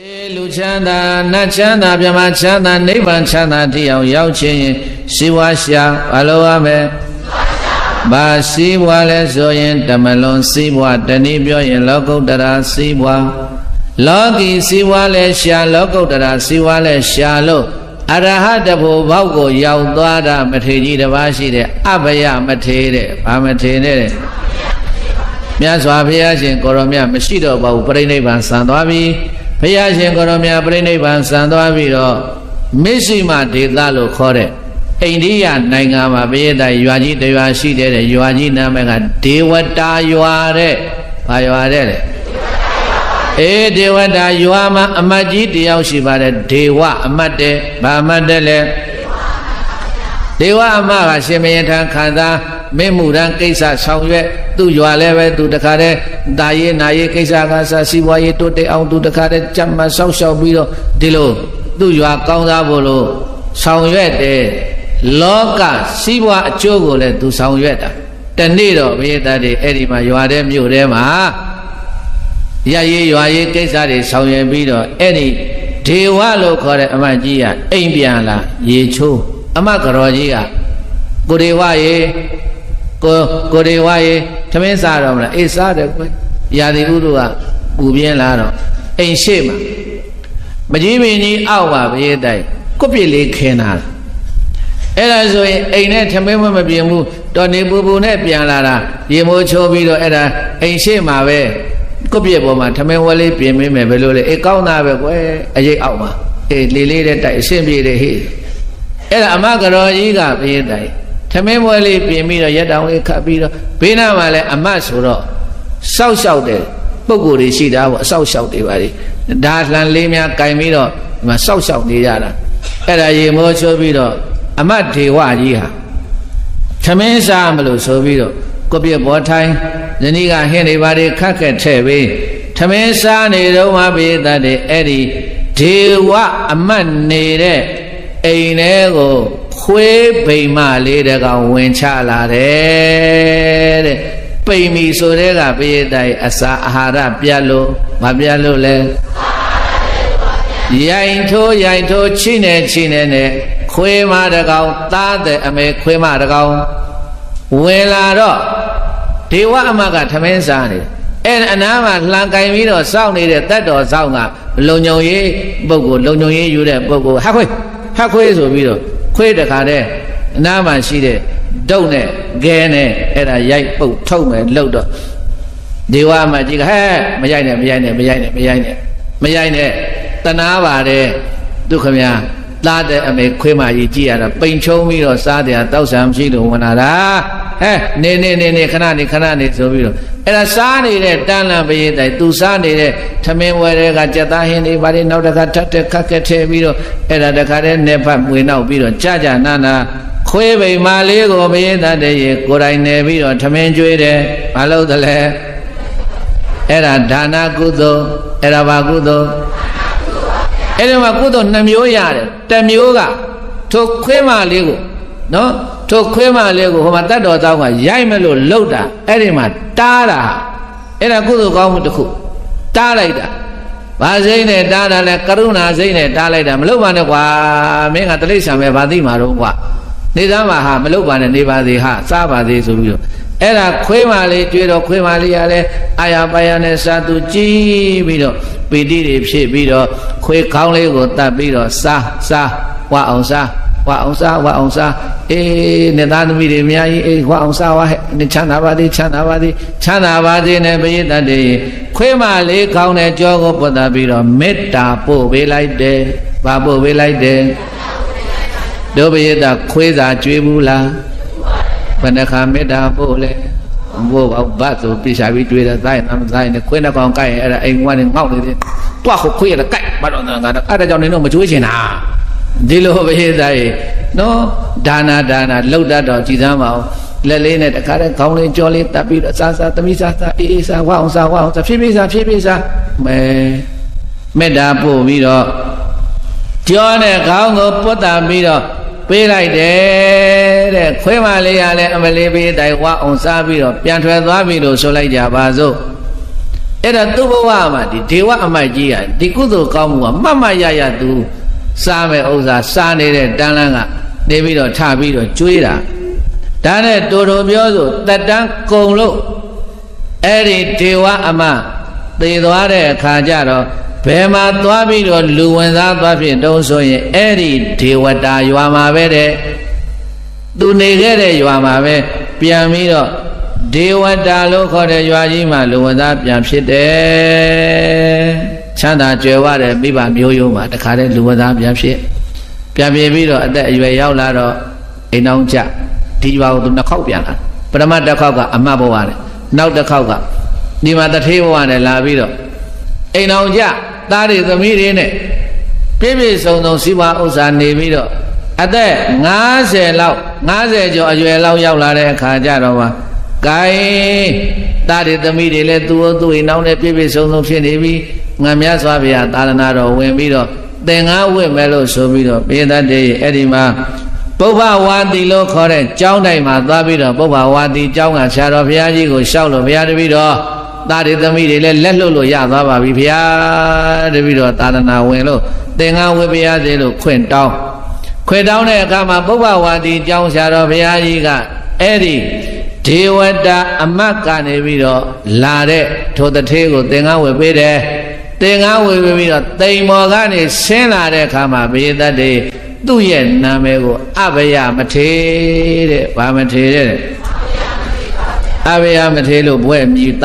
ေလူချမ်းသာနတ်ချမ်းသာမြမချမ်းသာနိဗ္ဗာန်ချမ်းသာတိအောင်ရောက်ခြင်းရင်ရှိဝါရှာဘာလို့ရမလဲဘာစီးပွားလဲဆိုရင်တမလွန်စီးပွားတနည်းပြောရင် လောကုတ္တရာစီးပွားလောကီစီးပွားလဲရှာလောကုတ္တရာစီးပွားလဲရှာလို့အရဟတဘူဘောက်ကိုရောက်သွားတာမထေကြီးတစ်ပါးရှိတဲ့အဘယမထေတဲ့ဘာမထေနဲ့တဲ့မြတ်စွာဘုရားရှင်ကိုရောမြတ်မရှိတော့ပါဘူးပြိဋိဘံဆံသွားပြီ ဘုရားရှင်ကိုရောမြတ်ပြိဋိဘံဆံသွားပြီးတော့မစ္စိမဒေသလို့ခေါ်တဲ့အိန္ဒိယနိုင်ငံမှာဘုရားတိုင်ရွာကြီးတစ်ရွာရှိတဲ့ရွာကြီးနာမည်ကဒေဝတာရွာတဲ့ဘာရွာတဲ့လေအေးဒေဝတာရွာမှာအမတ်ကြီးတယောက်ရှိပါတယ်ဒေဝအမတ်တဲ့ဘာအမတ်တဲ့လဲဒေဝအမကရှင်မယထံခံစား မင်းမှုရန်ကိစ္စဆောင်ရွက်သူ့ရွာလည်းပဲသူတခါတည်းတာရေးနာရေးကိစ္စကစစီးပွားရေးတိုးတက်အောင်သူတခါတည်းကြမ်းမှဆောက်ရှောက်ပြီးတော့ဒီလိုသူ့ရွာကောင်းစားဖို့လို့ဆောင်ရွက်တယ်လောကစီးပွားအကျိုးကိုလည်းသူဆောင်ရွက်တာတနေ့တော့ဘုရားတည်းအဲ့ဒီမှာရွာတဲ့မြို့ထဲမှာရရေးရွာရေးကိစ္စတွေဆောင်ရွက်ပြီးတော့အဲ့ဒီဒေဝလို့ခေါ်တဲ့အမတ်ကြီးကအိမ်ပြန်လာရေချိုးအမတ်ကတော်ကြီးကကိုဒေဝရေ ကိုကိုဒေဝရေသမင်းစားတော့မလားအေးစားတယ်ကွရာသီဥတုကပူပြင်းလာတော့အိမ်ရှိမှာမကြီးမင်းကြီးအောက်ပါဘေးတိုက်ကွပြစ်လေးခင်းလာအဲ့ဒါဆိုရင်အိမ်နဲ့ထမင်းမမပြင်းဘူးတော်နေပူပူနဲ့ပြန်လာတာရေမိုးချိုးပြီးတော့အဲ့ဒါအိမ်ရှိမှာပဲကွပြစ်ပေါ်မှာထမင်းဝဲလေးပြင်မိမယ်ဘယ်လိုလဲအေးကောင်းတာပဲကွယ်အရေးအောက်မှာအေးလေးလေးတဲ့တိုက်အရှင်းပြေတယ်ဟေ့အဲ့ဒါအမကတော်ကြီးကဘေးတိုက် ထမင်းပွဲလေးပြင်ပြီးတော့ရက်တောင်လေးခတ်ပြီးတော့ဘေးနားမှာလည်းအမတ်ဆိုတော့စောက်ရှောက်တယ်ပုံကိုယ်တွေရှိတာပေါ့အဆောက်ရှောက်တွေပါလေဒါလှန်လေးများကင်ပြီးတော့ဒီမှာစောက်ရှောက်နေကြတာအဲ့ဒါရေမောချိုးပြီးတော့အမတ်ဒေဝကြီးဟာထမင်းစားမလို့ဆိုပြီးတော့ကိုပြဘောထိုင်းဇနီးကဟင်းတွေပါတွေခတ်ခက်ထဲ့ပြီးထမင်းစားနေတော့မှပြေးတတ်တယ်အဲ့ဒီဒေဝအမတ်နေတဲ့အိမ်ထဲကို ခွေးဗိမ္မာလေးတကောင်ဝင်ချလာတယ်တဲ့ပိန်မီဆိုတဲ့ကပိယတိုင်အစာအာဟာရပြတ်လို့မပြတ်လို့လဲရိုင်ထိုးရိုင်ထိုးချိနေချိနေနဲ့ခွေးမတကောင်သားတဲ့အမေခွေးမတကောင်ဝင်လာတော့ဒေဝအမကထမင်းစားနေအဲ့အနားမှာလှန်ကင်ပြီးတော့စောင့်နေတဲ့တတ်တော်စောင့်ကလုံညုံရေးပုဂ္ဂိုလ်လုံညုံရေးယူတဲ့ပုဂ္ဂိုလ်ဟာခွေးဟာခွေးဆိုပြီးတော့ ခွေးတခါတဲ့အနားမှာရှိတဲ့ဒုတ်နဲ့ဂဲနဲ့အဲ့ဒါရိုက်ပုတ်ထုတ်မယ်လှုပ်တော့ဒေဝမကြီးကဟဲ့မရိုက်နဲ့မရိုက်နဲ့မရိုက်နဲ့မရိုက်နဲ့မရိုက်နဲ့တနာပါတယ်ဒုက္ခမြသားတဲ့အမေခွေးမကြီးကြည့်ရတာပိန်ချုံပြီးတော့စားတယ်တောက်ဆံမရှိလို့ဝင်လာတာ ဟဲ့နေနေနေနေခဏနေခဏနေဆိုပြီးတော့အဲ့ဒါစားနေတဲ့တန်းလန်ပရိသတ်သူစားနေတဲ့ထမင်းဝဲတွေကကြက်သားဟင်းတွေဘာတွေနောက်တစ်ခါထပ်တက်ခက်ခက်ထဲပြီးတော့အဲ့ဒါတခါတည်းနေဖတ်မွေနောက်ပြီးတော့ကြာကြာနာနာခွေးပိန်မာလေးကိုပရိသတ်တဲ့ရေကိုယ်တိုင်နေပြီးတော့ထမင်းကျွေးတယ်မလုပ်တယ်လဲအဲ့ဒါဒါနကုသိုလ်အဲ့ဒါဘာကုသိုလ်အဲ့ဒီမှာကုသိုလ်နှမျိုးရတယ်တစ်မျိုးကထိုခွေးမလေးကို နော်ထိုခွေးမလေးကိုဟိုမှာတတ်တော်သားကရိုက်မလို့လှုပ်တာအဲ့ဒီမှာတားတာအဲ့ဒါကုသိုလ်ကောင်းမှုတစ်ခုတားလိုက်တာဘာစိမ့်နဲ့တားတာလဲကရုဏာစိမ့်နဲ့တားလိုက်တာမလုပ်ပါနဲ့ကွာမင်းကတိရစ္ဆာန်ပဲဘာသိမှာတော့ကွာနေသားမှာဟာမလုပ်ပါနဲ့နေပါသေးဟာစားပါသေးဆိုပြီးတော့အဲ့ဒါခွေးမလေးတွေ့တော့ခွေးမလေးကလည်းအာရပါရနဲ့စာသူကြည်ပြီးတော့ပီတိတွေဖြစ်ပြီးတော့ခွေးခေါင်းလေးကိုတတ်ပြီးတော့စားစားဝအောင်စား ဝအောင်စားဝအောင်စားအေးနေသားသမီးတွေအများကြီးအေးဝအောင်စားဝဟဲ့နေချမ်းသာပါသေးချမ်းသာပါသေးချမ်းသာပါသေးနဲ့ပရိသတ်တွေခွေးမလေးခေါင်းနဲ့ကြောကိုပုတ်တာပြီးတော့မေတ္တာပို့ပေးလိုက်တယ်။ဘာပို့ပေးလိုက်တယ်။ဒုပရိသတ်ခွေးစာကြွေးဘူးလား။ဘယ်နှခါမေတ္တာပို့လဲ။ဘိုးဘောဘတ်ဆိုပြရှာပြီးတွေ့တယ်တိုင်းမ်းတိုင်းနဲ့ခွေးနှကောင်ကိုက်ရင်အဲ့ဒါအိမ်ကနေငေါ့နေတယ်။တွားခွေးရတဲ့ကိုက်ဘာတော့ငါတော့အဲ့ဒါကြောင့်နင်တို့မကြွေးချင်တာ။ ဒီလိုပဲသားရေနော်ဒါနာဒါနာလှုပ်တတ်တော့ကြည်စမ်းပါအောင်လက်လေးနဲ့တခါတည်းခေါင်းလေးကြောလေးတပ်ပြီးတော့စားစားသမီးစားစားအေးအေးစားဝအောင်စားဝအောင်စားဖြည်းဖြည်းစားဖြည်းဖြည်းစားမဲမေတ္တာပို့ပြီးတော့ကြောနဲ့ခေါင်းကိုပွတ်တာပြီးတော့ပေးလိုက်တယ်တဲ့ခွေးမလေးရလဲအမလေးပေးတိုင်ဝအောင်စားပြီးတော့ပြန်ထွက်သွားပြီလို့ဆိုလိုက်ကြပါစို့အဲ့ဒါသူ့ဘဝမှာဒီဒေဝအမိုက်ကြီးကဒီကုသိုလ်ကောင်းမှုကမှတ်မှတ်ရရသူ စားမဲ့ဥစ္စာစားနေတဲ့တန်းလန်းကနေပြီးတော့ထပြီးတော့ကျွေးတာဒါနဲ့တူတူပြောဆိုတက်တန်းကုံလို့အဲ့ဒီဒေဝအမသေသွားတဲ့အခါကျတော့ဘယ်မှာသွားပြီးတော့လူဝင်သားသွားဖြစ်တုံးဆိုရင်အဲ့ဒီဒေဝတာရွာမှာပဲတဲ့သူနေခဲ့တဲ့ရွာမှာပဲပြန်ပြီးတော့ဒေဝတာလို့ခေါ်တဲ့ရွာကြီးမှာလူဝင်သားပြန်ဖြစ်တယ် ချမ်းသာကြွယ်ဝတဲ့မိဘမျိုးရိုးမှာတခါတည်းလူဝင်သားပြန်ဖြစ်ပြန်ပြပြီးတော့အသက်အရွယ်ရောက်လာတော့အိမ်အောင်ကြဒီရွာကိုသူနှစ်ခေါက်ပြန်လာပထမတစ်ခေါက်ကအမတ်ဘဝနဲ့နောက်တစ်ခေါက်ကဒီမှာတထေးဘဝနဲ့လာပြီးတော့အိမ်အောင်ကြသားတွေသမီးတွေနဲ့ပြည့်ပြည့်စုံစုံစီးပွားဥစ္စာနေပြီးတော့အသက်50လောက်50ကျော်အရွယ်လောက်ရောက်လာတဲ့အခါကျတော့ပါဂိုင်းသားတွေသမီးတွေလည်းသူ့သူ့အိမ်နောက်နဲ့ပြည့်ပြည့်စုံစုံဖြစ်နေပြီ ငါမြတ်စွာဘုရားသာသနာတော်ဝင်ပြီးတော့သင်္ကားဝင့်မယ်လို့ဆိုပြီးတော့ပြေတတ်တဲ့အဲ့ဒီမှာပုဗ္ဗဝါတိလို့ခေါ်တဲ့ကျောင်းတိုင်းမှာသွားပြီးတော့ပုဗ္ဗဝါတိကျောင်းကဆရာတော်ဘုရားကြီးကိုရှောက်လို့ဘုရားတပည့်တော်သားတွေသမီးတွေလည်းလက်လွတ်လို့ရသွားပါပြီဘုရားတပည့်တော်သာသနာဝင်လို့သင်္ကားဝင့်ဘုရားသေးလို့ခွင့်တောင်းခွင့်တောင်းတဲ့အခါမှာပုဗ္ဗဝါတိကျောင်းဆရာတော်ဘုရားကြီးကအဲ့ဒီဒေဝတာအမတ်ကနေပြီးတော့လာတဲ့ထိုတထေးကိုသင်္ကားဝယ်ပေးတယ် သင်္ကားဝယ်ပြီးတော့တိမ်မော်ကနေဆင်းလာတဲ့အခါမှာဘေးသက်တွေသူ့ရဲ့နာမည်ကိုအဘယမထေတဲ့ဗာမထေတဲ့အဘယမထေလို့ဘွဲ့မြည်တ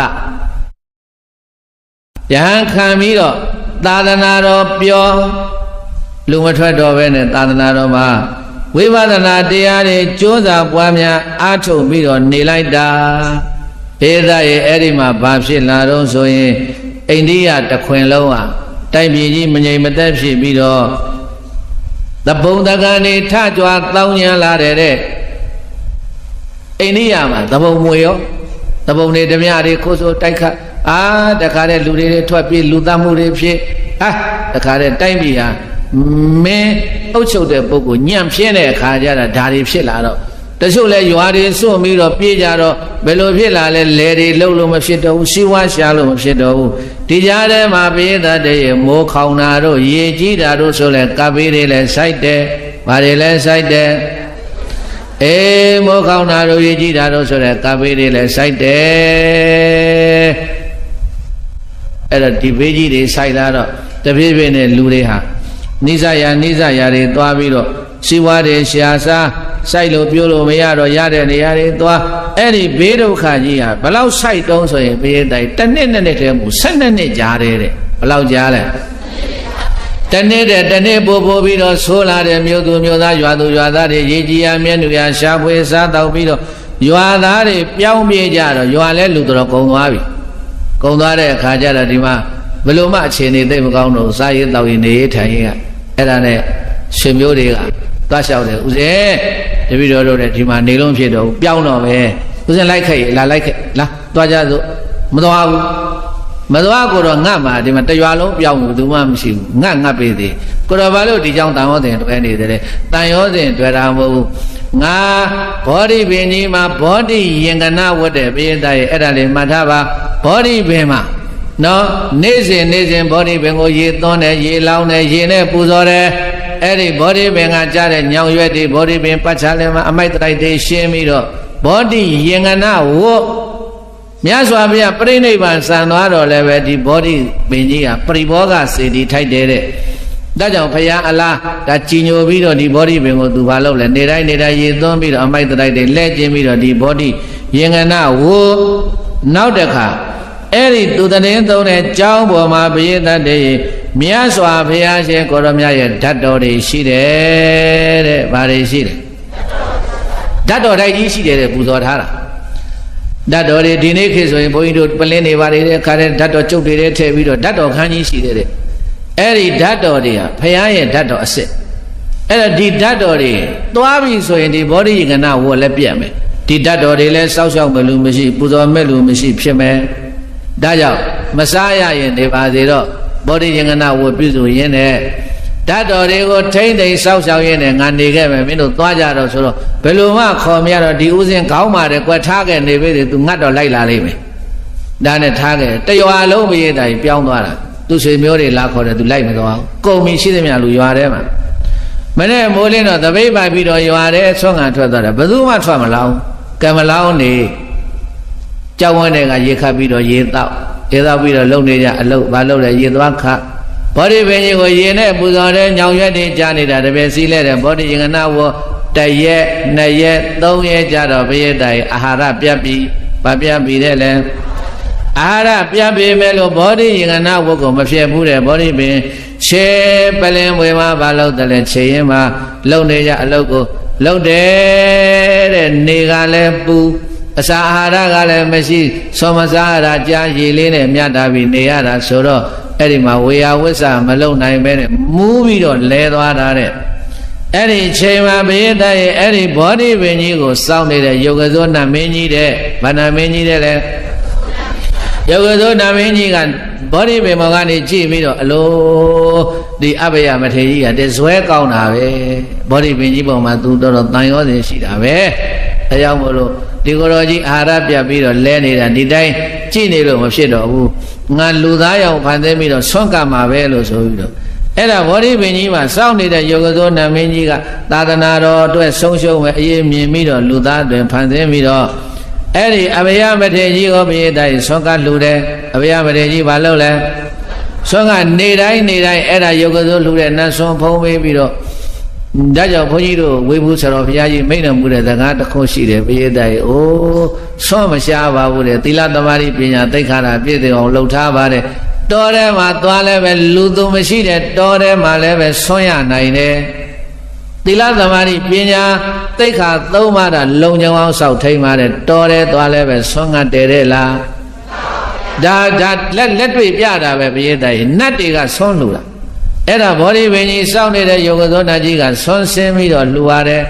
ယဟန်ခံပြီးတော့သာသနာတော်ပြောလူမထွက်တော့ပဲနဲ့သာသနာတော်မှာဝိပဿနာတရားတွေကြိုးစားပွားများအားထုတ်ပြီးတော့နေလိုက်တာဘေးသားရဲ့အဲ့ဒီမှာဘာဖြစ်လာတော့ဆိုရင် အိန္ဒိယတခွင်လုံးဟာတိုက်ပြည်ကြီးမငြိမ်မသက်ဖြစ်ပြီးတော့သဘုံတကန်နေထကြွားတောင်းညံလာတဲ့တဲ့အိန္ဒိယမှာသဘုံမွေရောသဘုံတွေဓမြတွေခိုးဆိုတိုက်ခတ်အာတခါတဲ့လူတွေထွက်ပြေးလူသားမှုတွေဖြစ်ဟာတခါတဲ့တိုက်ပြည်ဟာမင်းအုပ်ချုပ်တဲ့ပုဂ္ဂိုလ်ညံ့ပြင်းတဲ့အခါကျတော့ဒါတွေဖြစ်လာတော့ တချို့လဲရွာတွေစွန့်ပြီးတော့ပြေးကြတော့ဘယ်လိုဖြစ်လာလဲလဲတွေလှုပ်လို့မဖြစ်တော့ဘူးစီးဝါးရှာလို့မဖြစ်တော့ဘူးဒီကြားထဲမှာပြေးတတ်တဲ့မိုးခေါင်တာတို့ရေကြီးတာတို့ဆိုလဲကပ်ပေးတွေလဲစိုက်တယ်ဘာတွေလဲစိုက်တယ်အေးမိုးခေါင်တာတို့ရေကြီးတာတို့ဆိုလဲကပ်ပေးတွေလဲစိုက်တယ်အဲ့တော့ဒီဘေးကြီးတွေစိုက်လာတော့တပြေးပြေးနဲ့လူတွေဟာနိစ္စရာနိစ္စရာတွေသွားပြီးတော့စီဝါတွေရှာစား စိုက်လို့ပြိုးလို့မရတော့ရတဲ့နေရာတွေသွားအဲ့ဒီဘေးဒုက္ခကြီးဟာဘလောက်စိုက်တုံးဆိုရင်ဘေးတိုင်တစ်နှစ်နဲ့နဲ့တည်းမူ၁၂နှစ်ကြားတယ်တဲ့ဘလောက်ကြားလဲတနေ့တဲ့တနေ့ပို့ပို့ပြီးတော့ဆိုးလာတဲ့မြို့သူမြို့သားရွာသူရွာသားတွေရေကြီးရမျက်နှာရရှာဖွေစားတော့ပြီးတော့ရွာသားတွေပြောင်းပြေးကြတော့ရွာလဲလူတော်ကုံသွားပြီကုံသွားတဲ့အခါကျတော့ဒီမှာဘလို့မှအခြေအနေသိမကောင်းတော့စားရေးတောက်ရေးနေရေးထိုင်ရေးကအဲ့ဒါနဲ့ရှင်မျိုးတွေက သွားလျှောက်တယ်ဦးဇင်းတပည့်တော်တို့လည်းဒီမှာနေလုံးဖြစ်တော့ပြောင်းတော့ပဲဦးဇင်းလိုက်ခဲ့လာလိုက်ခဲ့လာသွားကြစို့မသွားဘူးမသွားကိုတော့ငတ်မှာဒီမှာတရွာလုံးပြောင်းဘူးသူမှမရှိဘူးငတ်ငတ်ပေးသေးကိုတော့ဘာလို့ဒီကြောင့်တန်ရောစဉ်တွဲနေတယ်တန်ရောစဉ်တွဲတာမဟုတ်ဘူးငါဘောဓိပင်ကြီးမှာဘောဓိယင်္ဂနာဝတ်တဲ့ပိယတရဲ့အဲ့ဒါလေးမှတ်ထားပါဘောဓိပင်မှာနော်နေ့စဉ်နေ့စဉ်ဘောဓိပင်ကိုရေသွန်းတယ်ရေလောင်းတယ်ရေနဲ့ပူဇော်တယ် အဲ့ဒီဘောဓိပင်ကကြားတဲ့ညောင်ရွက်တွေဘောဓိပင်ပတ်ချလဲမှာအမိုက်တိုက်တွေရှင်းပြီးတော့ဘောဓိယင်္ဂနာဝတ်မြတ်စွာဘုရားပြိဋိဘံစံသွားတော့လည်းပဲဒီဘောဓိပင်ကြီးကပရိဘောဂစေတီထိုက်တယ်တဲ့ဒါကြောင့်ဘုရားအလားဒါကြည်ညိုပြီးတော့ဒီဘောဓိပင်ကိုသူဘာလုပ်လဲနေတိုင်းနေတိုင်းရေသွန်းပြီးတော့အမိုက်တိုက်တွေလဲကျင်းပြီးတော့ဒီဘောဓိယင်္ဂနာဝတ်နောက်တစ်ခါအဲ့ဒီသူတရင်သုံးတဲ့ကြောင်းပေါ်မှာဘုရင်တတ်တဲ့ မြတ်စွာဘုရားရှင်ကိုရမြတ်ရဲ့ဓာတ်တော်တွေရှိတယ်တဲ့။ဘာတွေရှိတယ်။ဓာတ်တော်တိုက်ကြီးရှိတယ်တဲ့ပူဇော်ထားတာ။ဓာတ်တော်တွေဒီနေ့ခေတ်ဆိုရင်ဘုန်းကြီးတို့ပလင်းနေပါတယ်တဲ့ခါတဲ့ဓာတ်တော်ကျုပ်တွေထည့်ပြီးတော့ဓာတ်တော်ခန်းကြီးရှိတယ်တဲ့။အဲ့ဒီဓာတ်တော်တွေကဘုရားရဲ့ဓာတ်တော်အစစ်။အဲ့ဒါဒီဓာတ်တော်တွေသွားပြီဆိုရင်ဒီဘောဓိယင်္ဂနာဝတ်လည်းပြတ်မယ်။ဒီဓာတ်တော်တွေလည်းစောက်ရှောက်မလို့မရှိပူဇော်မဲ့လို့မရှိဖြစ်မယ်။ဒါကြောင့်မစားရရင်နေပါသေးတော့ ဘောဓိယင်္ဂနာဝတ်ပြုစုရင်းနဲ့ဓာတ်တော်တွေကိုထိမ့်သိမ့်စောက်ရှောက်ရင်းနဲ့ငါနေခဲ့မယ်မင်းတို့သွားကြတော့ဆိုတော့ဘယ်လိုမှခေါ်မရတော့ဒီဥစဉ်ခေါင်းမာတယ်ကွက်ထားခဲ့နေပြီသူငတ်တော့လိုက်လာလိမ့်မယ်ဒါနဲ့ထားခဲ့တရွာလုံးပရိသတ်ကြီးပြောင်းသွားတာသူဆွေမျိုးတွေလာခေါ်တယ်သူလိုက်မသွားဘူးကုံမီရှိသမျှလူရွာထဲမှာမနေ့မိုးလင်းတော့တပိတ်ပါပြီးတော့ရွာထဲဆွမ်းငံထွက်သွားတယ်ဘယ်သူမှထွက်မလောင်းကံမလောင်းနေကြောက်ဝန်းတွေကရေခတ်ပြီးတော့ရေတောက် ရေတောက်ပြီးတော့လုံနေကြအလုတ်ဘာလုပ်လဲရေသွားခတ်ဘောဓိပင်ကြီးကိုရေနဲ့ပူဇော်တဲ့ညောင်ရွက်တွေကြားနေတာတပည့်စီးလဲတဲ့ဘောဓိယင်္ဂနာဝတရက်နှစ်ရက်သုံးရက်ကြတော့ဘယက်တိုင်အာဟာရပြတ်ပြီးဗပြတ်ပြီးတဲ့လဲအာဟာရပြတ်ပြီးမဲ့လို့ဘောဓိယင်္ဂနာဝကိုမဖြစ်ဘူးတဲ့ဘောဓိပင်ခြေပလင်ဝေမှာဘာလို့တလဲခြေရင်မှာလုံနေကြအလုတ်ကိုလုံတယ်တဲ့နေကလည်းပူ အစာအာဟာရကလည်းမရှိစောမစားရတာကြားရည်လေးနဲ့မြတ်တာပြီးနေရတာဆိုတော့အဲ့ဒီမှာဝေယဝိဆမလုံနိုင်ပဲနဲ့မူးပြီးတော့လဲသွားတာတဲ့အဲ့ဒီချိန်မှာဘိယတရဲ့အဲ့ဒီဘောဓိပင်ကြီးကိုစောင့်နေတဲ့ယုတ်ကဇောနမင်းကြီးတဲ့ဗန္နမင်းကြီးတဲ့လေယုတ်ကဇောနမင်းကြီးကဘောဓိပင်မောကနေကြည့်ပြီးတော့အလိုဒီအဘယမထေကြီးကတဇွဲကောင်းတာပဲဘောဓိပင်ကြီးပေါ်မှာသူတော်တော်တန်ရောစင်ရှိတာပဲအဲကြောင့်မို့လို့ ဒီကိုယ်တော်ကြီးအာဟာရပြတ်ပြီးတော့လဲနေတာဒီတိုင်းကြည့်နေလို့မဖြစ်တော့ဘူးငါလူသားရောင်ဖန်သိပြီးတော့ဆွန့်ကမှာပဲလို့ဆိုပြီးတော့အဲ့ဒါဘောဓိပင်ကြီးမှာစောင့်နေတဲ့ယောဂသောနာမင်းကြီးကသာသနာတော်အတွက်ဆုံးရှုံးမဲ့အရေးမြင်ပြီးတော့လူသားတွေဖန်သိပြီးတော့အဲ့ဒီအဘယမထေကြီးကိုပြေးတိုင်းဆွန့်ကလူတယ်အဘယမထေကြီးဘာလုပ်လဲဆွန့်ကနေတိုင်းနေတိုင်းအဲ့ဒါယောဂသောလူတဲ့နတ်ဆွန့်ဖုံးပေးပြီးတော့ ဒါကြောင့်ဘုန်းကြီးတို့ဝေဘူးဆရာတော်ဘုရားကြီးမိန့်တော်မူတဲ့စကားတစ်ခုရှိတယ်ဘုရားတိုင်အိုးဆွမရှားပါဘူးတဲ့သီလသမารိပညာသိက္ခာပြည့်စုံအောင်လှုပ်ထားပါတယ်တောထဲမှာသွားလဲပဲလူသူမရှိတဲ့တောထဲမှာလည်းပဲဆွရနိုင်တယ်သီလသမารိပညာသိက္ခာသုံးပါးတာလုံခြုံအောင်စောက်ထိန်ပါတယ်တောထဲသွားလဲပဲဆွငတ်တယ်တဲ့လားဒါဒါလက်လက်တွေ့ပြတာပဲဘုရားတိုင်နတ်တွေကဆွလူတာ အဲ့ဒါဘောဓိပင်ကြီးစောင့်နေတဲ့ယောဂသောနာကြီးကဆွန်းဆင်းပြီးတော့လှူရတယ်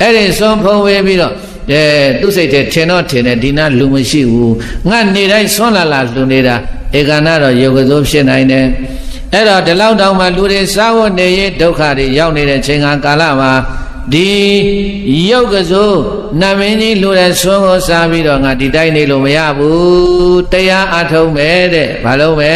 အဲ့ဒီဆွန်းဖုံးဝေးပြီးတော့အဲသူ့စိတ်ထဲထင်တော့ထင်တယ်ဒီနာလူမရှိဘူးငါနေတိုင်းဆွန်းလာလာလှူနေတာဧကနာတော့ယောဂသောဖြစ်နိုင်တယ်အဲ့တော့ဒီလောက်တောင်မှလူတွေစားဝတ်နေရေးဒုက္ခတွေရောက်နေတဲ့ချိန်ကာလမှာဒီယုတ်ကစိုးနမင်းကြီးလူတဲ့ဆွန်းကိုစားပြီးတော့ငါဒီတိုင်းနေလို့မရဘူးတရားအထုံးမယ်တဲ့ဘာလို့ပဲ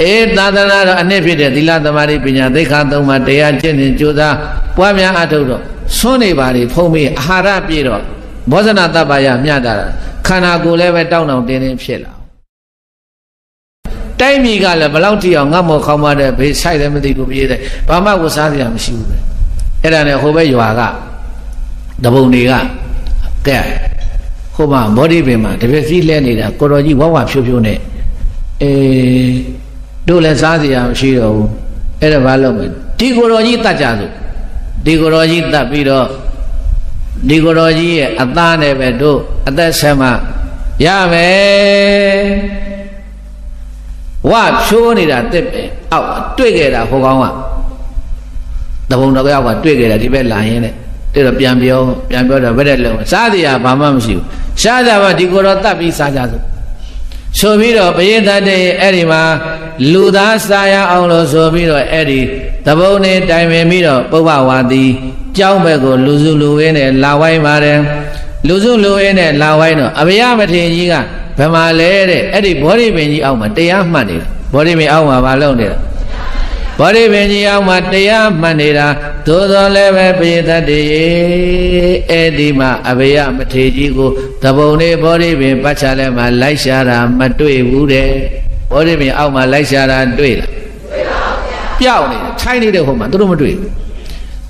အေးသာသနာတော်အနှစ်ဖြစ်တဲ့သီလသမာဓိပညာသိက္ခာသုံးပါးတရားကျင့်နေကြိုးစားပွားများအထုတ်တော့ဆွနေပါလေဖုံးပြီးအာဟာရပြည့်တော့ဘောဇနာတပ္ပယမြတ်တာခန္ဓာကိုယ်လည်းပဲတောင်းတောင်းတင်းတင်းဖြစ်လာတိုက်မိကလည်းဘလောက်တိအောင်ငတ်မော်ခေါင်းမတဲ့ဘေးဆိုင်လည်းမသိဘူးပြေးတယ်ဘာမှဝစားစရာမရှိဘူးပဲအဲ့ဒါနဲ့ဟိုဘက်ရွာကတပုံတွေကကဲဟိုမှာဘောဓိပင်မှာတပည့်ကြီးလဲနေတာကိုတော်ကြီးဝဝဖြိုးဖြိုးနဲ့အေး တို့လည်းစားစရာမရှိတော့ဘူးအဲ့ဒါဘာလုပ်မလဲဒီကိုတော်ကြီးတတ်ကြစို့ဒီကိုတော်ကြီးတတ်ပြီးတော့ဒီကိုတော်ကြီးရဲ့အသားနဲ့ပဲတို့အသက်ဆက်မှရမယ်ဝဖြိုးနေတာတစ်ပဲအောက်တွေ့ခဲ့တာဟိုကောင်ကတပုံတော်ကောက်ကတွေ့ခဲ့တာဒီဘက်လာရင်းနဲ့တဲ့တော့ပြန်ပြောပြန်ပြောတော့ဘယ်တဲ့လုံးစားစရာဘာမှမရှိဘူးရှားကြပါဒီကိုတော်တတ်ပြီးစားကြစို့ ဆိုပြီးတော့ဘယင်းတတ်တဲ့အဲ့ဒီမှာလူသားစားရအောင်လို့ဆိုပြီးတော့အဲ့ဒီတပုံနဲ့တိုင်ပင်ပြီးတော့ပုဗ္ဗဝါတိကြောင်းဘက်ကိုလူစုလူဝင်းနဲ့လာဝိုင်းပါတယ်လူစုလူဝင်းနဲ့လာဝိုင်းတော့အဘယမထေရကြီးကဘယ်မှာလဲတဲ့အဲ့ဒီဘောဓိပင်ကြီးအောက်မှာတရားမှတ်နေတာဘောဓိပင်အောက်မှာဘာလုပ်နေတာ ဘောဓိပင်ကြီးအောက်မှာတရားမှတ်နေတာသို့တော်လည်းပဲပိသတ္တိအဲ့ဒီမှာအဘယမထေရကြီးကိုတပုံလေးဘောဓိပင်ပတ်ချလဲမှာလိုက်ရှာတာမတွေ့ဘူးတဲ့ဘောဓိပင်အောက်မှာလိုက်ရှာတာတွေ့လားတွေ့ပါဘူးဗျာပျောက်နေတယ်ထိုင်းနေတဲ့ဟိုမှာသူတို့မတွေ့ဘူး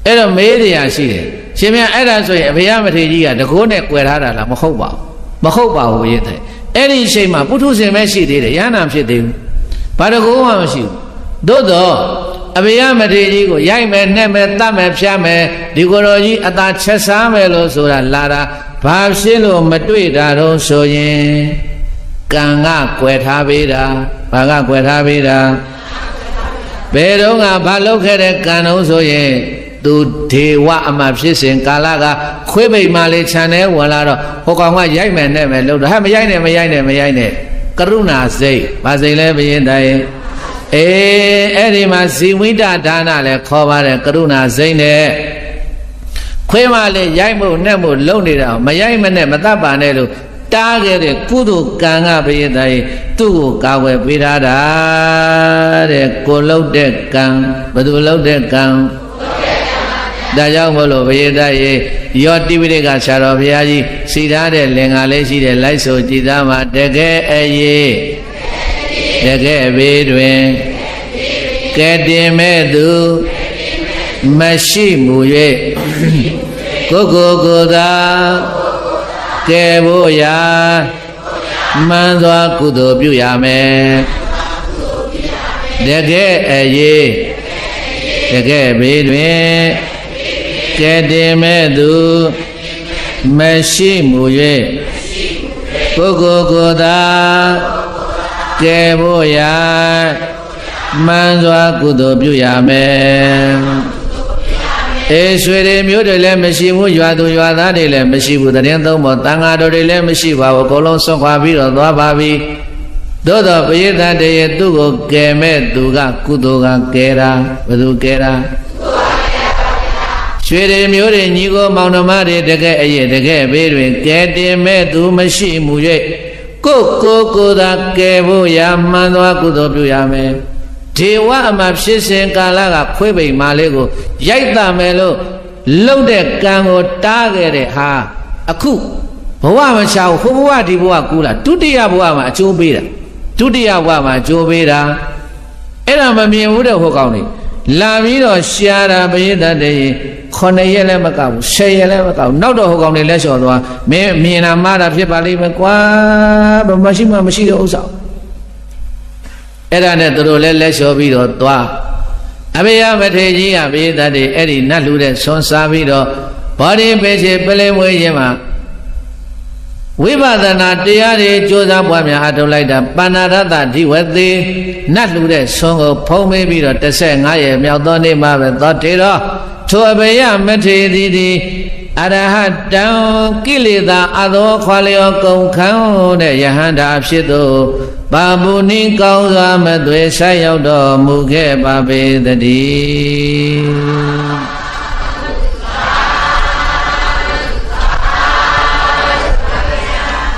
အဲ့တော့မေးတရားရှိတယ်ရှင်မြတ်အဲ့ဒါဆိုရင်အဘယမထေရကြီးကတကိုးနဲ့꿰ထားတာလားမဟုတ်ပါဘူးမဟုတ်ပါဘူးဘုရင်တဲ့အဲ့ဒီအချိန်မှာပုထုဇဉ်ပဲရှိသေးတယ်ရဟန္တာဖြစ်သေးဘူးဘာတကိုးမှမရှိဘူး သို့တော့အဘယမထေရကြီးကိုရိုက်မယ်နှက်မယ်တတ်မယ်ဖြတ်မယ်ဒီကိုယ်တော်ကြီးအသာချက်စားမယ်လို့ဆိုတာလာတာဘာဖြစ်လို့မတွေ့တာတော့ဆိုရင်ကံက꿰ထားပေးတာဘာက꿰ထားပေးတာဘယ်တော့ကဘာလုပ်ခဲ့တဲ့ကံတော့ဆိုရင်သူဒေဝအမဖြစ်စဉ်ကာလကခွေးပိန်မှလေးခြံထဲဝင်လာတော့ဟိုကောင်ကရိုက်မယ်နဲ့မယ်လို့တော့ဟာမရိုက်နဲ့မရိုက်နဲ့မရိုက်နဲ့ကရုဏာစိတ်ဗာစိတ်လဲဘယင်းတိုင် အေးအဲ့ဒီမှာဇီဝိတဒါနလည်းခေါ်ပါတယ်ကရုဏာစိတ်နဲ့ခွေးမလေးရိုက်မှုနဲ့မှုလုံနေတာမရိုက်မနဲ့မတတ်ပါနဲ့လို့တားခဲ့တဲ့ကုသိုလ်ကံကဘယတရေသူ့ကိုကာဝယ်ပေးထားတာတဲ့ကိုလှုပ်တဲ့ကံဘယ်သူလှုပ်တဲ့ကံဒါကြောင့်မလို့ဘယတရေယောတိပိဋကဆရာတော်ဘုရားကြီးစီထားတဲ့လင်္ကာလေးရှိတဲ့လိုက်ဆိုကြည်သားမှာတကယ်အရေး တကယ်ဘေးတွင်ကဲတင်မဲ့သူမရှိမူ၍ကိုကိုကိုသာကဲဖို့ရာမှန်စွာကုသိုလ်ပြုရမယ်တကယ်အရေးတကယ်ဘေးတွင်ကဲတင်မဲ့သူမရှိမူ၍ကိုကိုကိုသာ ကဲဖို့ရာမှန်စွာကုသိုလ်ပြုရမယ်အေးရွှေတွေမျိုးတွေလည်းမရှိဘူးရွာသူရွာသားတွေလည်းမရှိဘူးတရင်သုံးပေါ်တန်ဃာတော်တွေလည်းမရှိပါဘူးအကုန်လုံးဆွတ်ခွာပြီးတော့သွားပါပြီသို့တော့ပရိသတ်တရေသူ့ကိုကယ်မဲ့သူကကုသိုလ်ကကယ်တာဘယ်သူကယ်တာရွှေတွေမျိုးတွေညီကိုမောင်နှမတွေတကယ်အရေးတကယ်ဘေးတွင်ကယ်တင်မဲ့သူမရှိမှု၍ ကိုကိုကိုသာကယ်ဖို့ရမှန်သောကုသိုလ်ပြုရမယ်ဒေဝအမဖြစ်စဉ်ကာလကခွေးပိန်မာလေးကိုရိုက်တမယ်လို့လှုပ်တဲ့ကံကိုတားခဲ့တဲ့ဟာအခုဘဝမချဘူးဟိုဘဝဒီဘဝကူးလာဒုတိယဘဝမှာအကျိုးပေးတာဒုတိယဘဝမှာအကျိုးပေးတာအဲ့ဒါမမြင်ဘူးတဲ့ဟိုကောင်နေ လာပြီးတော့ရှားတာပရိသတ်တည်း9ရက်လည်းမကောက်ဘူး10ရက်လည်းမကောက်ဘူးနောက်တော့ဟိုကောင်နေလက်လျှော်သွားမင်းမြင်တာမှားတာဖြစ်ပါလိမ့်မယ်ကွာဘာမရှိမှမရှိတဲ့ဥစ္စာအဲ့ဒါနဲ့သူတို့လည်းလက်လျှော်ပြီးတော့သွားအဘေယမထေရကြီးကပရိသတ်တွေအဲ့ဒီနတ်လူတဲ့ဆွန်စားပြီးတော့ဘောဓိပေချေပလဲမွေးရင်မှာ ဝိပဿနာတရားတွေကြိုးစားပွားများအထုတ်လိုက်တာပါဏာရတဓိဝသေနတ်လူတဲ့ဆွန်ကိုဖုံးမေးပြီးတော့15ရက်မြောက်သောနေ့မှာပဲသောတေရောထိုအဘေယမထေရသည်သည်အရဟတံကိလေသာအသောခွာလျောကုန်ခံတဲ့ယဟန္တာဖြစ်သောပါပုနိကောင်းစွာမသွေဆက်ရောက်တော်မူခဲ့ပါပေတည်း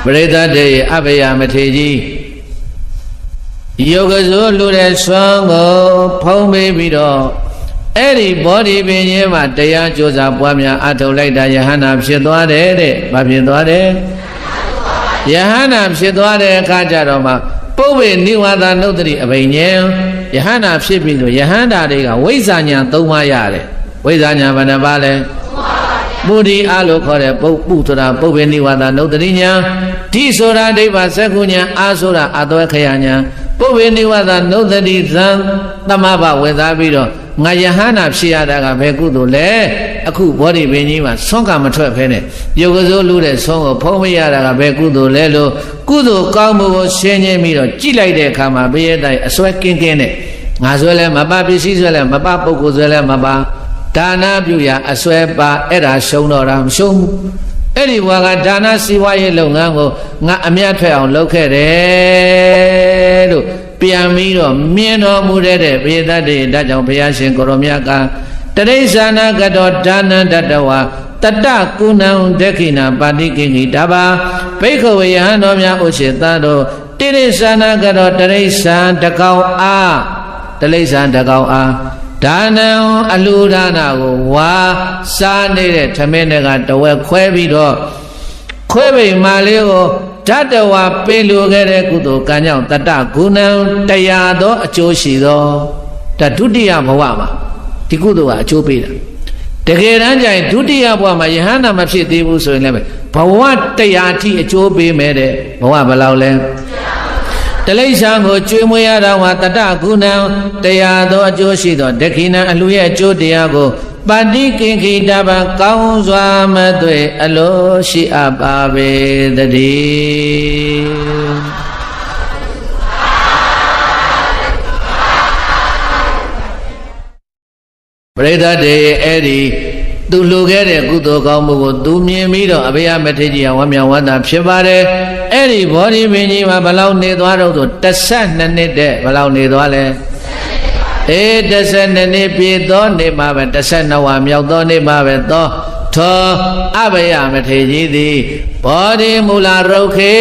ပရိသတ်တေအဘယမထေကြီးယောဂဇိုလူတဲ့ဆွမ်းကိုဖုံးပေးပြီးတော့အဲ့ဒီဘောဓိပင်ကြီးမှာတရားကြိုးစားပွားများအထုတ်လိုက်တာယဟန္တာဖြစ်သွားတယ်တဲ့။ဘာဖြစ်သွားတယ်။ယဟန္တာဖြစ်သွားတဲ့အခါကျတော့မှပုဗ္ဗေနိဝါဒနုတ္တိအဘိညာဉ်ယဟန္တာဖြစ်ပြီးဆိုယဟန္တာတွေကဝိဇ္ဇာညာ၃ပါးရတယ်။ဝိဇ္ဇာညာဘယ်နှပါလဲ။ မုဒိအလို့ခေါ်တဲ့ပုပ္ပုဆိုတာပုဗ္ဗေနိဝါဒနုတ္တိညာဒီဆိုတာဒိဗ္ဗစက္ခုညာအာဆိုတာအသွဲခယညာပုဗ္ဗေနိဝါဒနုတ္တိသံသမဘဝင်သားပြီးတော့ငါယဟန္တာဖြစ်ရတာကဘယ်ကုသိုလ်လဲအခုဘောဓိပင်ကြီးမှာဆွမ်းကမထွက်ဖဲနဲ့ယုတ်ကစိုးလူတဲ့ဆွမ်းကိုဖုံးမရတာကဘယ်ကုသိုလ်လဲလို့ကုသိုလ်ကောင်းမှုကိုရှင်းချင်းပြီးတော့ကြိလိုက်တဲ့အခါမှာဘယတိုင်အစွဲကင်းကင်းနဲ့ငါဆွဲလဲမပါပစ္စည်းဆွဲလဲမပါပုဂ္ဂိုလ်ဆွဲလဲမပါ ဒါနာပြုရာအစွဲပါအဲ့ဒါရှုံတော့တာမရှုံးဘူးအဲ့ဒီဘွာကဒါနစီဝါရေးလုပ်ငန်းကိုငါအမြတ်ထွက်အောင်လုပ်ခဲ့တယ်လို့ပြန်ပြီးတော့မြင်တော်မူတဲ့တဲ့ဘေသတ္တေဒါကြောင့်ဘုရားရှင်ကိုရောမြတ်ကတရိစ္ဆာနာကတောဒါနတတဝါတတကုဏံဒက္ခိဏပါတိကိငိတပါဘိက္ခဝေယဟန်တော်များဥရှိသတို့တိရိစ္ဆာနာကတောတရိစ္ဆာန်တကောင်အားတရိစ္ဆာန်တကောင်အား ဒါနံအလူဒါနာကိုဝါစားနေတဲ့ထမင်းတွေကတဝက်ခွဲပြီးတော့ခွဲပိန်မာလေးကိုဓာတဝါပေးလိုခဲ့တဲ့ကုသိုလ်ကံကြောင့်တတဂုဏံတရားသောအကျိုးရှိသောဒါဒုတိယဘဝမှာဒီကုသိုလ်ကအကျိုးပေးတာတကယ်တမ်းကျရင်ဒုတိယဘဝမှာယဟန္တာမဖြစ်သေးဘူးဆိုရင်လည်းဘဝတရားအထိအကျိုးပေးမယ်တဲ့ဘဝဘယ်လောက်လဲတ လိ္ဆာကိုကျွေးမွေးရတာဝတတကုဏံတရားသောအကျိုးရှိသောဒက္ခိဏအလှရဲ့အကျိုးတရားကိုပါတိကိခိတပံကောင်းစွာမသွေအလိုရှိအပ်ပါပေတည်းပရိသတ်တွေအဲ့ဒီ သူလှူခဲ့တဲ့ကုသိုလ်ကောင်းမှုကိုသူမြင်ပြီးတော့အဘိယမထေရကြီးဝမ်းမြောက်ဝမ်းသာဖြစ်ပါတယ်အဲ့ဒီဘောဓိပင်ကြီးမှာဘယ်လောက်နေသွားတော့ဆို12နှစ်တဲ့ဘယ်လောက်နေသွားလဲအေး12နှစ်ပြည့်သောနေ့မှာပဲ12ဝါမြောက်သောနေ့မှာပဲသောထောအဘယမထေကြီးသည်ဘောဓိမူလရုတ်ခေ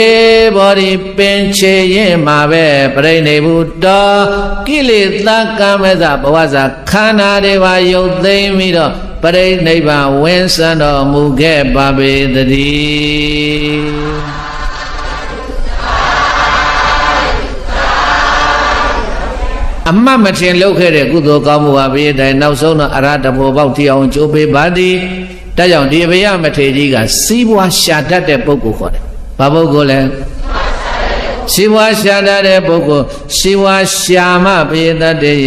ဘောဓိပင်ချေရင်မှာပဲပြိနေဘူးတော်ကိလေသာကမ္မဇဘဝဇခန္ဓာတွေပါယုတ်သိမ်းပြီးတော့ ပရိနိဗ္ဗာန်ဝင်းစံတော်မူခဲ့ပါပေတည်းအမှတ်မထင်လုပ်ခဲ့တဲ့ကုသိုလ်ကောင်းမှုဟာဘေးတိုင်နောက်ဆုံးတော့အရဟတဘောပေါက်ထီအောင်ကြိုးပေးပါသည်ဒါကြောင့်ဒီအဘယမထေကြီးကစီးပွားရှာတတ်တဲ့ပုဂ္ဂိုလ်ခေါ်တယ်။ဘာပုဂ္ဂိုလ်လဲ။စီးပွားရှာတတ်တဲ့ပုဂ္ဂိုလ်စီးပွားရှာမှပြေတတ်တဲ့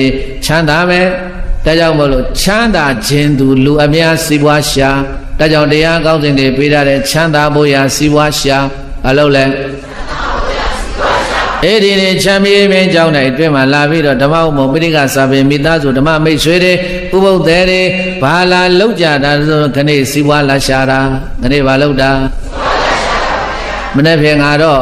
ချမ်းသာမယ်။ ဒါကြောင့်မလို့ချမ်းသာခြင်းသူလူအများစီးပွားရှာဒါကြောင့်တရားကောင်းစဉ်တွေပေးထားတဲ့ချမ်းသာဖို့ရာစီးပွားရှာအလုပ်လဲ။အဲ့ဒီနေချမ်းမြေမင်းကြောင်း၌အတွင်းမှာလာပြီးတော့ဓမ္မဥမ္မပိဋကစာပေမိသားစုဓမ္မမိတ်ဆွေတွေဥပုပ်သေးတွေဘာလာလောက်ကြတာဆိုခဏစီးပွားလာရှာတာခဏဘာလောက်တာမနေ့ဖြင့်ငါတော့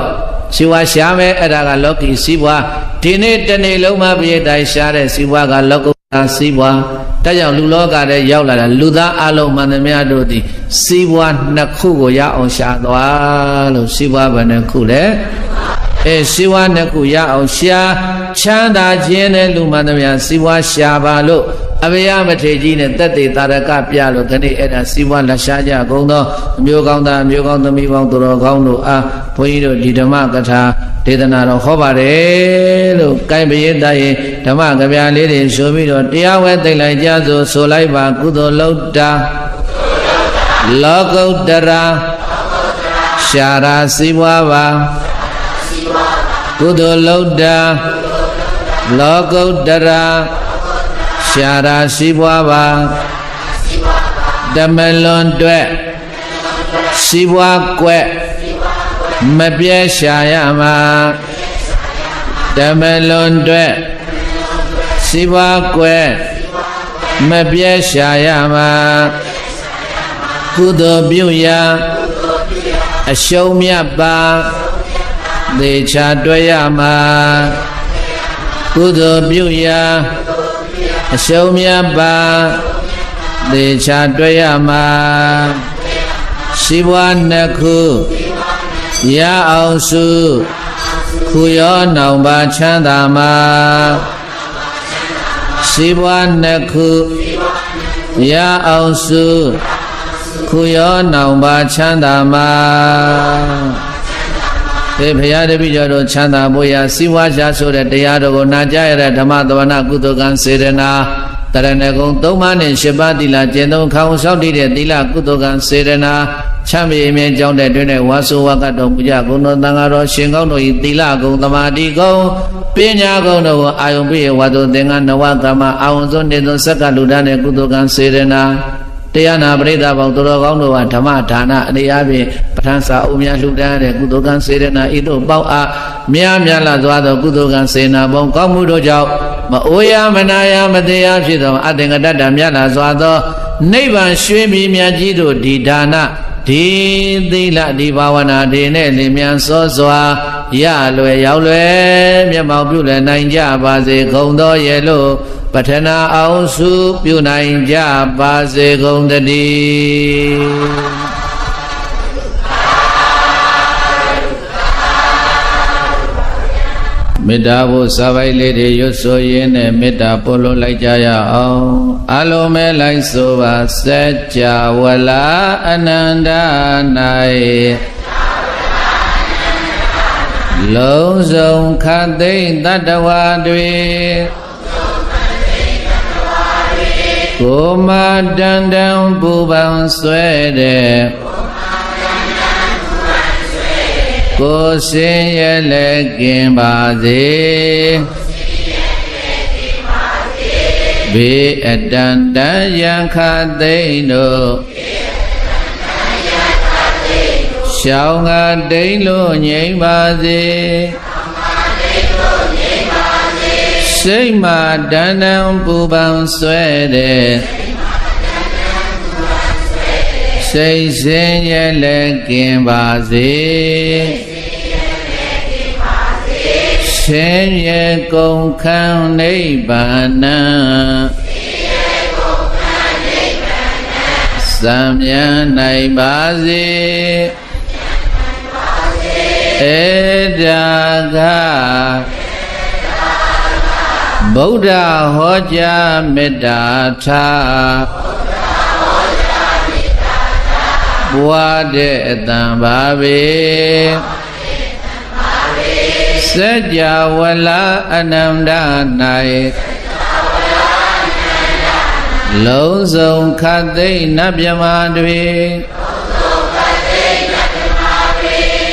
စီဝါရှာမယ်အဲ့ဒါကလောကီစီးပွားဒီနေ့တနေ့လုံးမှပြည့်တိုင်းရှာတဲ့စီးပွားကလောကု တ္တရာစီးပွားဒါကြောင့်လူလောကထဲရောက်လာတာလူသားအလုံးမှန်သမျှတို့သည်စီးပွားနှစ်ခုကိုရအောင်ရှာသွားလို့စီးပွားဘယ်နှခုလဲ အဲစီဝါနှစ်ခုရအောင်ရှာချမ်းသာခြင်းနဲ့လူမှန်သမျှစီဝါရှာပါလို့အဘယမထေကြီးနဲ့တက်သေးတာရကပြလို့ခဏအဲ့ဒါစီဝါလက်ရှားကြကုန်သောအမျိုးကောင်းသားအမျိုးကောင်းသမီးပေါင်းသူတော်ကောင်းတို့အားဘုန်းကြီးတို့ဒီဓမ္မကထာဒေသနာတော်ဟောပါတယ်လို့ကိုင်ပရိသတ်ရင်ဓမ္မကဗျာလေးတွေဆိုပြီးတော့တရားဝဲသိမ့်လိုက်ကြဆိုဆိုလိုက်ပါကုသိုလ်လောက်တာလောကုတ္တရာရှာရာစီဝါပါ ကုသိုလ်လုဒ္ဒလောကုတ္တရာရှာရာရှိပွားပါတမလွန်တွဲရှိပွားကွက်မပြဲရှာရမှာတမလွန်တွဲရှိပွားကွက်မပြဲရှာရမှာကုသိုလ်ပြုရာအရှုံးမြတ်ပါ သေချာတွေ့ရမှာကုသိုလ်ပြုရာအရှုံးမြတ်ပါသေချာတွေ့ရမှာရှိဘွားနှစ်ခုရအောင်စုခုရောနောင်ပါချမ်းသာမှာရှိဘွားနှစ်ခုရအောင်စုခုရောနောင်ပါချမ်းသာမှာေ ဘုရားတပည့်ကျော်တို့ချမ်းသာဖို့ရာစီဝါရှာဆိုတဲ့တရားတော်ကိုနာကြားရတဲ့ဓမ္မသဝနာကုသကံစေရနာတရဏဂုံ၃ပါးနဲ့၈ပါးသီလကျင့်သုံးခေါင်းဆောက်တည်တဲ့သီလကုသကံစေရနာချမ်းမြေအမြဲကြောင်းတဲ့တွင်နဲ့ဝါဆိုဝါကတော်ပူဇဂုဏတော်တန်ဃာတော်ရှင်ကောင်းတို့ဤသီလဂုံသမာဓိဂုံပညာဂုံတို့ကိုအာယုံပြည့်ဝါတို့သင်္ကနဝကမ္မအာဝံစွန်းနေသောစက္ကလူဒန်းနဲ့ကုသကံစေရနာ တရားနာပရိသတ်ပေါင်းသူတော်ကောင်းတို့ဟာဓမ္မဒါနအနေအချင်းပဋ္ဌာန်းစာအုပ်များလှူဒန်းတဲ့ကုသိုလ်ကံစေရနာဤသို့ပေါင်းအားများများလာသွားသောကုသိုလ်ကံစေနာပေါင်းကောင်းမှုတို့ကြောင့်မအိုရမနာရမတရားဖြစ်သောအသင်္ကတ္တမြတ်လာစွာသောနိဗ္ဗာန်ရွှေပြည်မြတ်ကြီးတို့ဒီဒါနဒီသီလဒီဘာဝနာဒီနဲ့လင်မြန်စောစွာရလွယ်ရောက်လွယ်မျက်မှောက်ပြုလည်နိုင်ကြပါစေခုံတော်ရဲ့လို့ ပထနာအောင်စုပြုနိုင်ကြပါစေကုန်တည်းမေတ္တာဖို့စာပိုက်လေးတွေရွတ်ဆိုရင်းနဲ့မေတ္တာပို့လို့လိုက်ကြရအောင်အလုံးမဲလိုက်ဆိုပါစัจ java လာအနန္တ၌လုံးစုံခတ်သိမ့်တတ္တဝါတွေ ကိုမတန်တန်ပူပန်ဆွဲတဲ့ကိုစင်ရဲ့လက်ကင်ပါစေဘေးအတန်တန်ရန်ခသိမ့်တို့ရှောင်းကတိန်လို့ငြိမ်ပါစေစိတ်မှတန်တ န်ပူပန်ဆွဲတဲ့စိတ်စင်ရဲ့လက်ကင်ပါစေရှင်ရဲ့ကုန်ခန်းနိဗ္ဗာန်စစံမြန်နိုင်ပါစေဧတာက ဗုဒ္ဓဟောကြားမေတ္တာထားဘွားတဲ့အတန်ပါပဲစัจ java လာအနန္တ၌လုံးစုံခတ်သိမ့်နတ်မြမာတွေ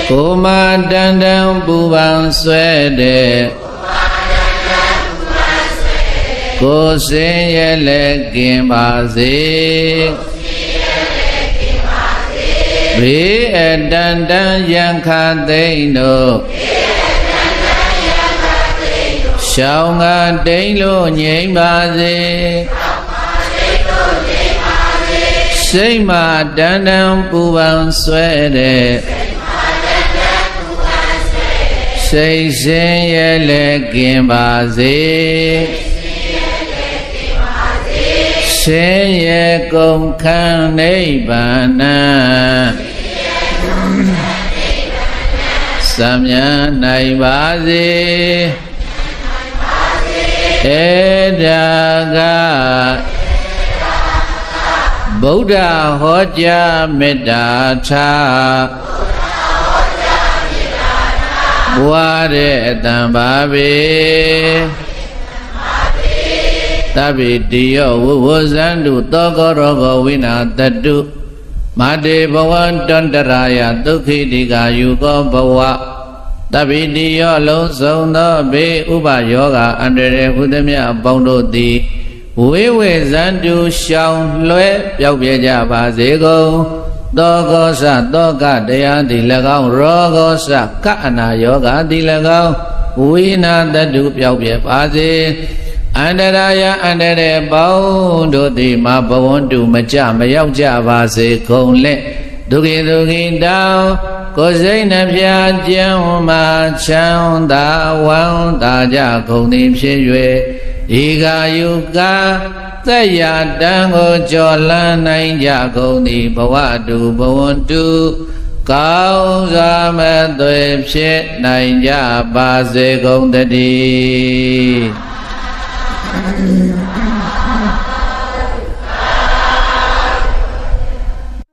ကိုမတန်တန်ပူပန်ဆွဲတဲ့ ကိုစင်ရဲ့လက်ကျင်ပါစေဘေးအတန်တန်ရန်ခသိမ့်တို့ရှောင်းကတိန်လို့ငြိမ်ပါစေစိတ်မှတန်တန်ပူပန်ဆွဲတဲ့စိတ်စင်ရဲ့လက်ကျင်ပါစေ ရှင်ရဲ့ကုန်ခန်းနိဗ္ဗာန်သံမြနိုင်ပါစေဧဒါကဗုဒ္ဓဟောကြားမေတ္တာထားဘွားတဲ့အတန်ပါပဲ သဗ္ဗေတိယောဝဝဇန္တုသောကောရောဂဝိနာတတုမာတေဘဝန္တန္တရာယဒုက္ခိတိကာယုကောဘဝတပိတိယောလုံးစုံသောဘေးဥပယောဂအန္တရာယ်ဟုသမျှအပေါင်းတို့သည်ဝေဝေဇန္တုရှောင်လွဲပျောက်ပြဲကြပါစေကုန်သောကောသသောကတရားသည်၎င်းရောဂောသကအနာယောဂသည်၎င်းဝိနာတတုပျောက်ပြဲပါစေ အန္တရာယအန္တရေပေါင်းတို့သည်မဘဝန္တုမကြမရောက်ကြပါစေကုန်လက်ဒုက္ခိဒုက္ခိတောင်းကိုယ်စိတ်နှပြကျမ်းမှာချမ်းသာဝမ်းသာကြကုန်သည်ဖြစ်၍ဤကာယုကာသက်ရတံကိုကြော်လန်းနိုင်ကြကုန်သည်ဘဝတုဘဝန္တုကောင်းစွာမသွေဖြစ်နိုင်ကြပါစေကုန်တည်း Amen.